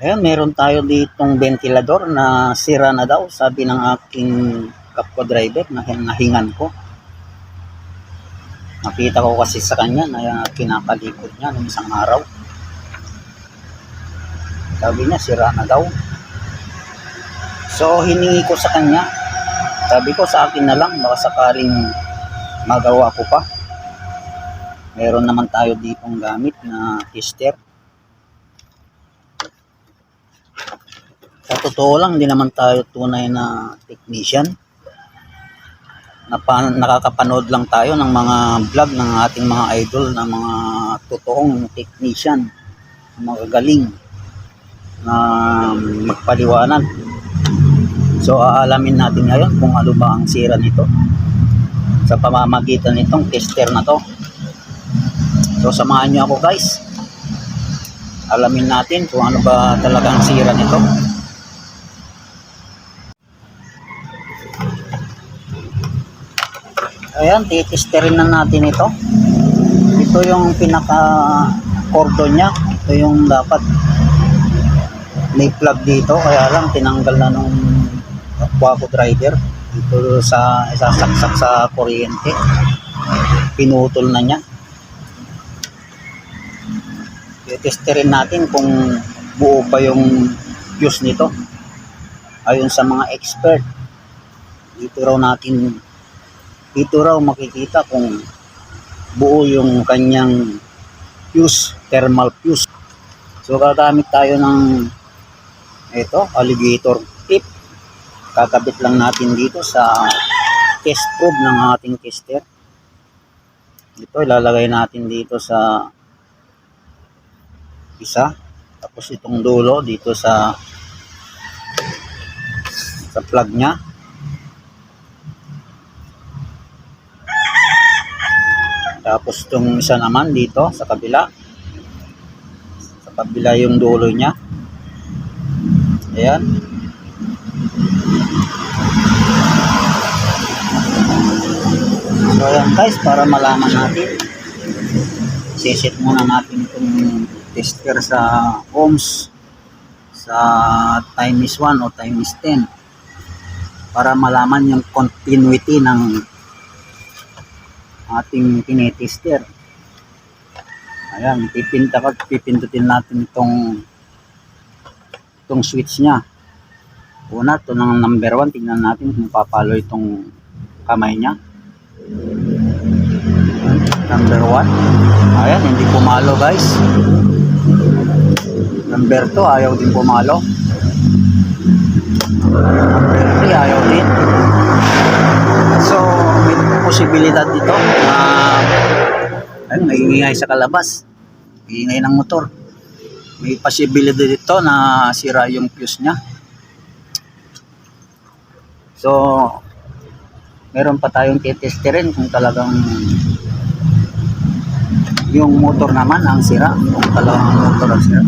Ayan, meron tayo ditong ventilador na sira na daw, sabi ng aking kapwa driver na nahingan ko. Nakita ko kasi sa kanya na kinakalikod niya nung isang araw. Sabi niya, sira na daw. So, hiningi ko sa kanya. Sabi ko, sa akin na lang, baka sakaling magawa ko pa. Meron naman tayo ditong gamit na tester. Sa totoo lang, hindi naman tayo tunay na technician. Napa, nakakapanood lang tayo ng mga vlog ng ating mga idol na mga totoong technician, mga galing na magpaliwanag. So aalamin natin ngayon kung ano ba ang sira nito sa pamamagitan nitong tester na to. So samahan niyo ako guys. Alamin natin kung ano ba talagang sira nito. Ayan, titesterin na natin ito. Ito yung pinaka cordon niya. Ito yung dapat may plug dito. Kaya lang tinanggal na nung ko driver. Dito sa isasaksak sa kuryente. Pinutol na niya. Titesterin natin kung buo pa yung fuse nito. Ayon sa mga expert. Dito raw natin dito raw makikita kung buo yung kanyang fuse, thermal fuse. So gagamit tayo ng ito, alligator tip. Kakabit lang natin dito sa test probe ng ating tester. Ito ilalagay natin dito sa isa. Tapos itong dulo dito sa sa plug niya. Tapos itong isa naman dito sa kabila. Sa kabila yung dulo niya. Ayan. So ayan guys, para malaman natin. Sisit muna natin itong tester sa ohms sa time is 1 o time is 10 para malaman yung continuity ng ating tinetester. Ayan, pipinta ka, pipindutin natin itong itong switch niya. Una, ito ng number 1, tingnan natin kung papalo itong kamay niya. Number 1. Ayan, hindi pumalo guys. Number 2, ayaw din pumalo. Number 3, ayaw din. So, may posibilidad dito na ayun, may ingay sa kalabas. Ingay ng motor. May posibilidad dito na sira yung fuse niya. So, meron pa tayong titesterin kung talagang yung motor naman ang sira. Kung talagang motor ang sira.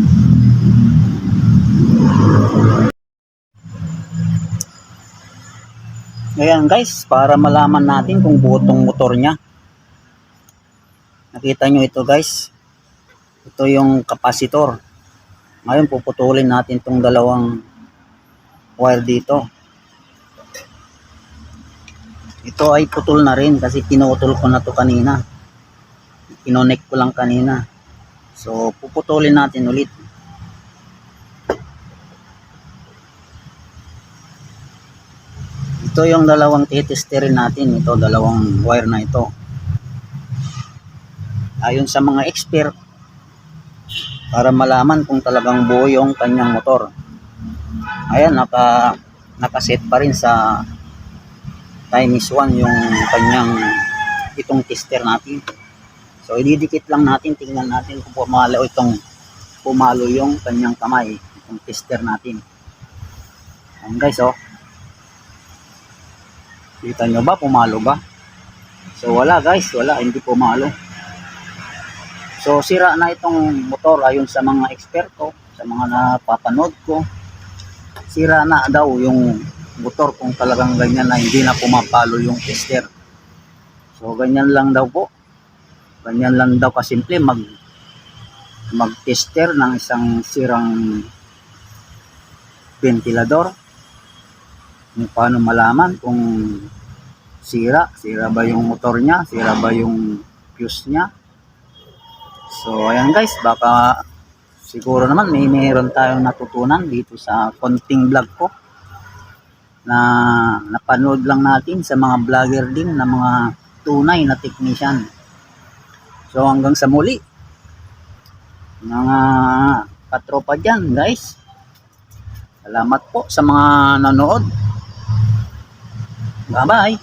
Ayan guys, para malaman natin kung butong motor niya. Nakita nyo ito guys. Ito yung kapasitor. Ngayon puputulin natin itong dalawang wire dito. Ito ay putol na rin kasi pinutol ko na to kanina. Kinonek ko lang kanina. So puputulin natin ulit. Ito yung dalawang titesterin natin. Ito, dalawang wire na ito. Ayon sa mga expert, para malaman kung talagang buo yung kanyang motor. Ayan, naka, nakaset pa rin sa time is 1 yung kanyang itong tester natin. So, ididikit lang natin, tingnan natin kung pumalo itong pumalo yung kanyang kamay, itong tester natin. Ayan guys, oh. Kita nyo ba? Pumalo ba? So wala guys, wala. Hindi pumalo. So sira na itong motor ayon sa mga eksperto, sa mga napapanood ko. Sira na daw yung motor kung talagang ganyan na hindi na pumapalo yung tester. So ganyan lang daw po. Ganyan lang daw kasimple mag mag-tester ng isang sirang ventilador. Kung paano malaman kung sira, sira ba yung motor niya, sira ba yung fuse niya. So ayan guys, baka siguro naman may meron tayong natutunan dito sa konting vlog ko na napanood lang natin sa mga vlogger din na mga tunay na technician. So hanggang sa muli, mga katropa dyan guys. Salamat po sa mga nanood. Bye-bye.